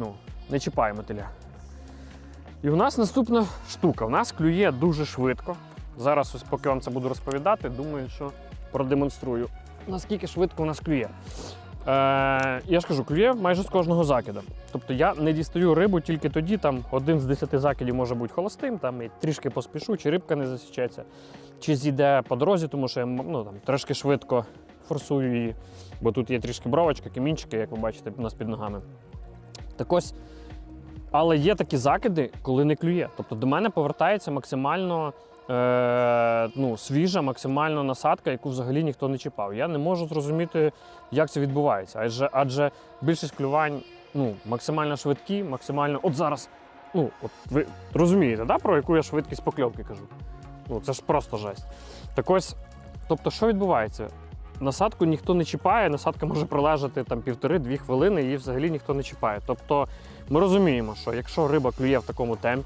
ну, не чіпає мотиля. І у нас наступна штука. У нас клює дуже швидко. Зараз, ось поки вам це буду розповідати, думаю, що продемонструю, наскільки швидко у нас клює. Е, я ж кажу, клює майже з кожного закида. Тобто я не дістаю рибу тільки тоді, там один з десяти закидів може бути холостим, там і трішки поспішу, чи рибка не засічеться, чи зійде по дорозі, тому що я ну, там, трошки швидко форсую її, бо тут є трішки бровочка, камінчики, як ви бачите, у нас під ногами. Так ось, але є такі закиди, коли не клює. Тобто до мене повертається максимально е, ну, свіжа, максимально насадка, яку взагалі ніхто не чіпав. Я не можу зрозуміти, як це відбувається. Адже, адже більшість клювань ну, максимально швидкі, максимально. От зараз. Ну, от ви розумієте, да, про яку я швидкість покльовки кажу? Ну, це ж просто жесть. Так ось, тобто, що відбувається? Насадку ніхто не чіпає, насадка може пролежати там півтори-дві хвилини, її взагалі ніхто не чіпає. Тобто ми розуміємо, що якщо риба клює в такому темпі,